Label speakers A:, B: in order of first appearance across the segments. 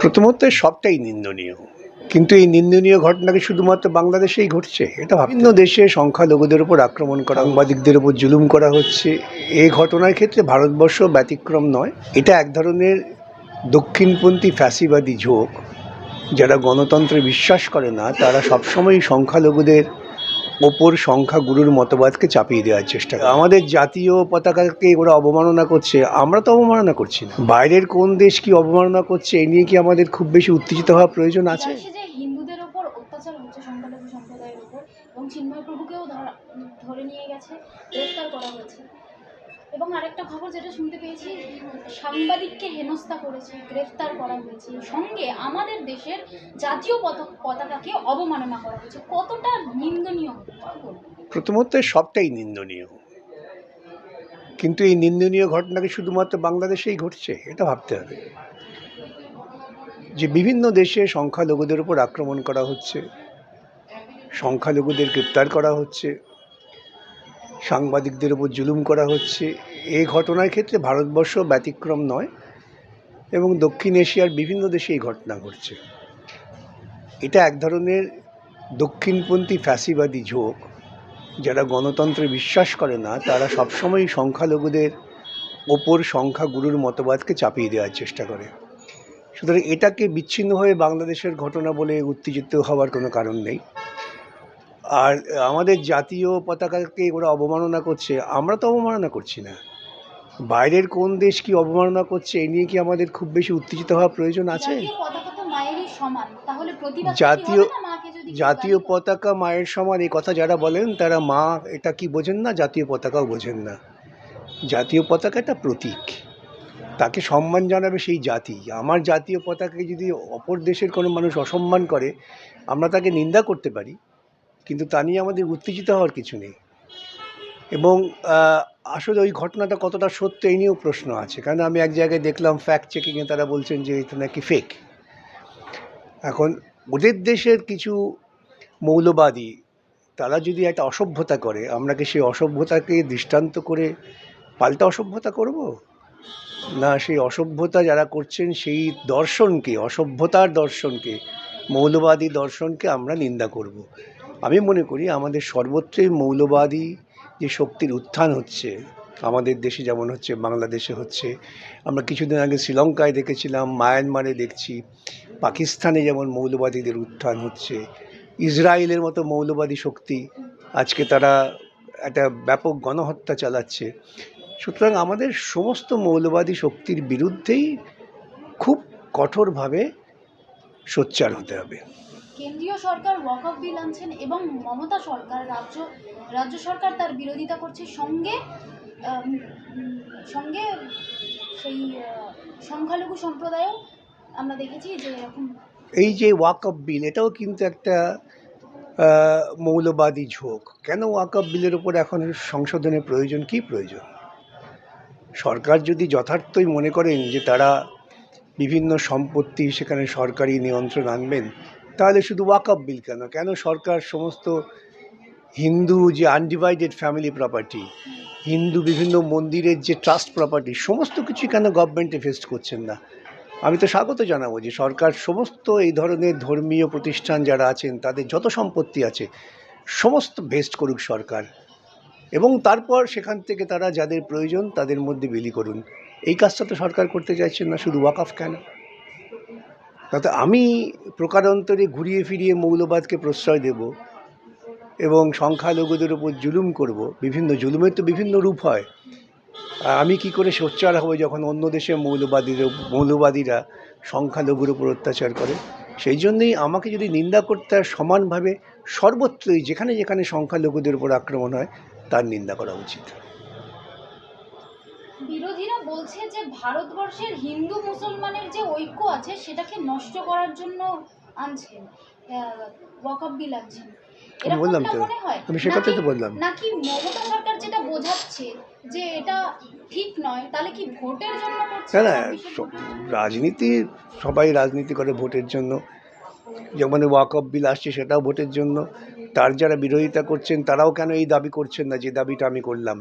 A: প্রথমত সবটাই নিন্দনীয়। কিন্তু এই নিন্দনীয় ঘটনাকে শুধুমাত্র বাংলাদেশেই ঘটছে? এটা বিভিন্ন দেশে সংখ্যালঘুদের উপর আক্রমণ করা সাংবাদিকদের উপর জুলুম করা হচ্ছে। এই ঘটনার ক্ষেত্রে ভারতবর্ষ ব্যতিক্রম নয়। এটা এক ধরনের দক্ষিণপন্থী ফ্যাসিবাদী ঝোঁক যারা গণতন্ত্রে বিশ্বাস করে না তারা সবসময় সংখ্যালঘুদের ওপর সংখ্যাগুরুর মতবাদকে চাপিয়ে দেওয়ার চেষ্টা করে। আমাদের জাতীয় পতাকাকে ওরা অবমাননা করছে আমরা তো অবমাননা করছি না। বাইরের কোন দেশ কি অবমাননা করছে এ নিয়ে কি আমাদের খুব বেশি উত্তেজিত হওয়ার প্রয়োজন আছে?
B: হিন্দুদের ওপর অত্যাচার হচ্ছে সম্প্রদায়ের উপর এবং চিন্ময় প্রভুকেও ধরা ধরে নিয়ে গেছে গ্রেফতার করা হয়েছে। এবং আরেকটা খবর যেটা শুনতে পেয়েছি, সাংবাদিককে হেনস্থা করেছে, গ্রেফতার করা হয়েছে। সঙ্গে আমাদের দেশের জাতীয় পতাক পতাকাকে অবমাননা করা হয়েছে। কতটা নিন্দনীয়?
A: প্রথমত সবটাই নিন্দনীয়। কিন্তু এই নিন্দনীয় ঘটনাকে শুধুমাত্র বাংলাদেশেই ঘটছে, এটা ভাবতে হবে। যে বিভিন্ন দেশে সংখ্যালঘুদের উপর আক্রমণ করা হচ্ছে, সংখ্যালঘুদের গ্রেপ্তার করা হচ্ছে সাংবাদিকদের উপর জুলুম করা হচ্ছে। এই ঘটনার ক্ষেত্রে ভারতবর্ষ ব্যতিক্রম নয় এবং দক্ষিণ এশিয়ার বিভিন্ন দেশে এই ঘটনা ঘটছে। এটা এক ধরনের দক্ষিণপন্থী ফ্যাসিবাদী ঝোঁক। যারা গণতন্ত্রে বিশ্বাস করে না, তারা সবসময় সংখ্যালঘুদের ওপর সংখ্যাগুরুর মতবাদকে চাপিয়ে দেওয়ার চেষ্টা করে। সুতরাং এটাকে বিচ্ছিন্ন হয়ে বাংলাদেশের ঘটনা বলে উত্তেজিত হওয়ার কোনো কারণ নেই। আর আমাদের জাতীয় পতাকাকে ওরা অবমাননা করছে আমরা তো অবমাননা করছি না। বাইরের কোন দেশ কি অবমাননা করছে এ নিয়ে কি আমাদের খুব বেশি উত্তেজিত হওয়ার প্রয়োজন আছে?
B: জাতীয়
A: জাতীয়? পতাকা মায়ের সমান এই কথা যারা বলেন তারা মা এটা কি বোঝেন না জাতীয় পতাকাও বোঝেন না। জাতীয় পতাকা একটা প্রতীক তাকে সম্মান জানাবে সেই জাতি। আমার জাতীয় পতাকাকে যদি অপর দেশের কোনো মানুষ অসম্মান করে আমরা তাকে নিন্দা করতে পারি কিন্তু তা নিয়ে আমাদের উত্তেজিত হওয়ার কিছু নেই। এবং আসলে ওই ঘটনাটা কতটা সত্য এই নিয়েও প্রশ্ন আছে। কারণ আমি এক জায়গায় দেখলাম ফ্যাক্ট চেকিংয়ে তারা বলছেন যে এটা নাকি ফেক এখন, ওদের দেশের কিছু মৌলবাদী, তারা যদি একটা অসভ্যতা করে, আমরা কি সেই অসভ্যতাকে দৃষ্টান্ত করে পাল্টা অসভ্যতা করব? না, সেই অসভ্যতা যারা করছেন, সেই দর্শনকে, অসভ্যতার দর্শনকে, মৌলবাদী দর্শনকে আমরা নিন্দা করব। আমি মনে করি আমাদের সর্বত্রই মৌলবাদী যে শক্তির উত্থান হচ্ছে, আমাদের দেশে যেমন হচ্ছে, বাংলাদেশে হচ্ছে। আমরা কিছুদিন আগে শ্রীলঙ্কায় দেখেছিলাম, মায়ানমারে দেখছি, পাকিস্তানে যেমন মৌলবাদীদের উত্থান হচ্ছে। ইসরায়েলের মতো মৌলবাদী শক্তি আজকে তারা একটা ব্যাপক গণহত্যা চালাচ্ছে। সুতরাং আমাদের সমস্ত মৌলবাদী শক্তির বিরুদ্ধেই খুব কঠোরভাবে সোচ্চার হতে হবে।
B: কেন্দ্রীয় সরকার ওয়াকফ বিল আনছেন এবং মমতা সরকার, রাজ্য রাজ্য সরকার তার বিরোধিতা করছে। সঙ্গে সঙ্গে সেই সংখ্যালঘু সম্প্রদায়ও আমরা দেখেছি যে এরকম
A: এই যে ওয়াকফ বিল এটাও কিন্তু একটা মৌলবাদী ঝোঁক। কেন ওয়াকফ বিলের উপর এখন সংশোধনের প্রয়োজন? কি প্রয়োজন? সরকার যদি যথার্থই মনে করেন যে তারা বিভিন্ন সম্পত্তি সেখানে সরকারি নিয়ন্ত্রণ আনবেন তাহলে শুধু ওয়াকফ বিল কেন? কেন সরকার সমস্ত হিন্দু যে আনডিভাইডেড ফ্যামিলি প্রপার্টি হিন্দু বিভিন্ন মন্দিরের যে ট্রাস্ট প্রপার্টি সমস্ত কিছু কেন গভর্নমেন্টে ভেস্ট করছেন না? আমি তো স্বাগত জানাব যে সরকার সমস্ত এই ধরনের ধর্মীয় প্রতিষ্ঠান যারা আছেন, তাদের যত সম্পত্তি আছে, সমস্ত ভেস্ট করুক সরকার। এবং তারপর সেখান থেকে তারা যাদের প্রয়োজন, তাদের মধ্যে বিলি করুন। এই কাজটা তো সরকার করতে চাইছেন না, শুধু ওয়াকফ কেন? তাতে আমি প্রকারান্তরে ঘুরিয়ে ফিরিয়ে মৌলবাদকে প্রশ্রয় দেব এবং সংখ্যালঘুদের উপর জুলুম করব। বিভিন্ন জুলুমের তো বিভিন্ন রূপ হয়। আমি কি করে সোচ্চার হব যখন অন্য দেশে মৌলবাদীর মৌলবাদীরা সংখ্যালঘুর উপর অত্যাচার করে? সেই জন্যই আমাকে যদি নিন্দা করতে হয় সমানভাবে, সর্বত্রই যেখানে যেখানে সংখ্যালঘুদের উপর আক্রমণ হয়, তার নিন্দা করা উচিত।
B: বলছে যে ভারতবর্ষের হিন্দু মুসলমানের যে ঐক্য আছে সেটাকে নষ্ট করার জন্য আনছেন বিল
A: বললাম তো? আমি সে কথাই তো বললাম।
B: নাকি মমতা সরকার যেটা বোঝাচ্ছে যে এটা ঠিক নয় তাহলে কি ভোটের জন্য করছে
A: না না
B: ছাব্বিশের
A: স-
B: ভোটে?
A: রাজনীতি সবাই রাজনীতি করে ভোটের জন্য যেমন বিল আসছে সেটাও ভোটের জন্য তার যারা বিরোধিতা করছেন তারাও কেন এই দাবি করছেন না যে দাবিটা আমি করলাম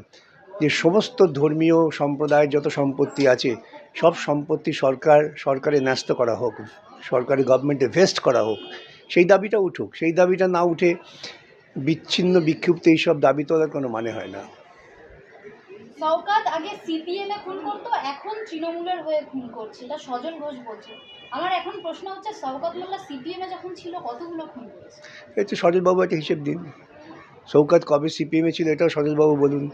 A: যে সমস্ত ধর্মীয় সম্প্রদায়ের যত সম্পত্তি আছে সব সম্পত্তি সরকার সরকারে ন্যস্ত করা হোক সরকারি গভর্নমেন্টে ভেস্ট করা হোক সেই দাবিটা উঠুক। সেই দাবিটা না উঠে বিচ্ছিন্ন বিক্ষিপ্ত এইসব দাবি তোলার কোনো মানে হয় না।
B: শওকাত আগে সিপিএম এ খুন করতো এখন তৃণমূলের হয়ে খুন করছে। এটা সজল ঘোষ বলছে। আমার এখন প্রশ্ন হচ্ছে শওকাত মোল্লা সিপিএম এ যখন ছিল কতগুলো খুন করেছে?
A: এই তো সজলবাবু একটা হিসেব দিন। শৌকাত কবে সিপিএমে ছিল এটাও সজলবাবু বলুন।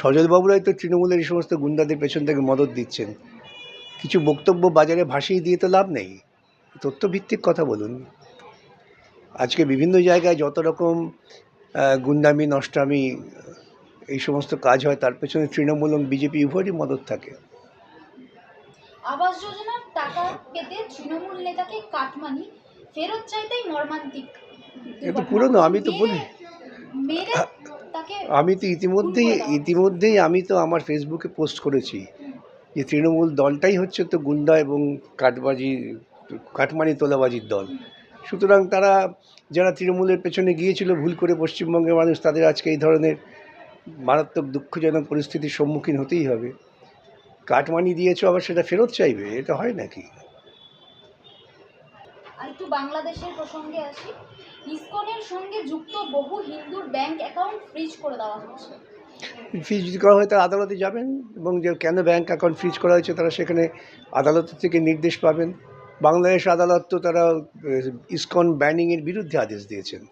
A: সজলবাবুরাই তো তৃণমূলের এই সমস্ত গুন্ডাদের পেছন থেকে মদত দিচ্ছেন। কিছু বক্তব্য বাজারে ভাসিয়ে দিয়ে তো লাভ নেই। তথ্যভিত্তিক কথা বলুন। আজকে বিভিন্ন জায়গায় যত রকম গুন্ডামি নষ্টামি এই সমস্ত কাজ হয় তার পেছনে তৃণমূল এবং বিজেপি উভয়েরই মদত থাকে।
B: আবাস যোজনার টাকা পেতে তৃণমূল নেতাকে কাটমানি ফেরত চাইতেই মর্মান্তিক
A: এ তো পুরনো, আমি তো বলি। আমি তো ইতিমধ্যেই ইতিমধ্যেই আমি তো আমার ফেসবুকে পোস্ট করেছি যে তৃণমূল দলটাই হচ্ছে তো গুন্ডা এবং কাঠবাজি কাটমানি তোলাবাজির দল। সুতরাং তারা যারা তৃণমূলের পেছনে গিয়েছিল ভুল করে পশ্চিমবঙ্গের মানুষ তাদের আজকে এই ধরনের মারাত্মক দুঃখজনক পরিস্থিতির সম্মুখীন হতেই হবে। কাটমানি দিয়েছ আবার সেটা ফেরত চাইবে? এটা হয় নাকি?
B: বাংলাদেশের প্রসঙ্গে আসি। ইসকনের সঙ্গে যুক্ত বহু হিন্দুর ব্যাংক অ্যাকাউন্ট ফ্রিজ করে দেওয়া হচ্ছে।
A: ফ্রিজ যদি করা হয় তারা আদালতে যাবেন এবং যে কেন ব্যাংক অ্যাকাউন্ট ফ্রিজ করা হয়েছে তারা সেখানে আদালত থেকে নির্দেশ পাবেন। বাংলাদেশ আদালত তো তারা ইসকন ব্যানিংয়ের বিরুদ্ধে আদেশ দিয়েছেন।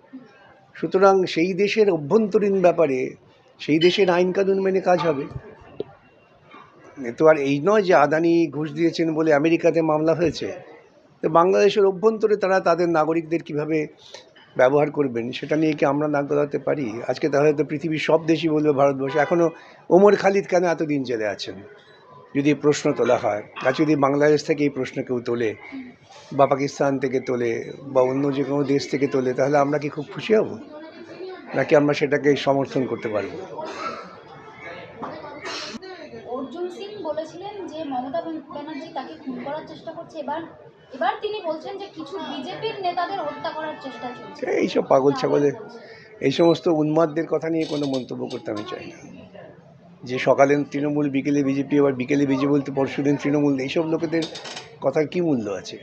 A: সুতরাং সেই দেশের অভ্যন্তরীণ ব্যাপারে, সেই দেশের আইন কানুন মেনে কাজ হবে। তো আর এই নয় যে আদানি ঘুষ দিয়েছেন বলে আমেরিকাতে মামলা হয়েছে। তো বাংলাদেশের অভ্যন্তরে তারা তাদের নাগরিকদের কীভাবে ব্যবহার করবেন, সেটা নিয়ে কি আমরা নাক গলাতে পারি? আজকে তাহলে তো পৃথিবীর সব দেশই বলবে ভারতবর্ষে। এখনও ওমর খালিদ কেন এতদিন জেলে আছেন? যদি প্রশ্ন তোলা হয়, আর যদি বাংলাদেশ থেকে এই প্রশ্ন কেউ তোলে, বা পাকিস্তান থেকে তোলে, বা অন্য যে কোনো দেশ থেকে তোলে, তাহলে আমরা কি খুব খুশি হব? নাকি আমরা সেটাকে সমর্থন করতে পারব?
B: বলেছিলেন যে মমতা ব্যানার্জি তাকে খুন করার চেষ্টা করছে, এবার এবার তিনি বলছেন যে কিছু বিজেপির নেতাদের হত্যা করার চেষ্টা চলছে।
A: এইসব পাগল ছাগলের এই সমস্ত উন্মাদদের কথা নিয়ে কোনো মন্তব্য করতে আমি চাই না। যে সকালে তৃণমূল বিকেলে বিজেপি আবার বিকেলে বিজেপি বলতে পরশুদিন তৃণমূল এইসব লোকেদের কথার কি মূল্য আছে?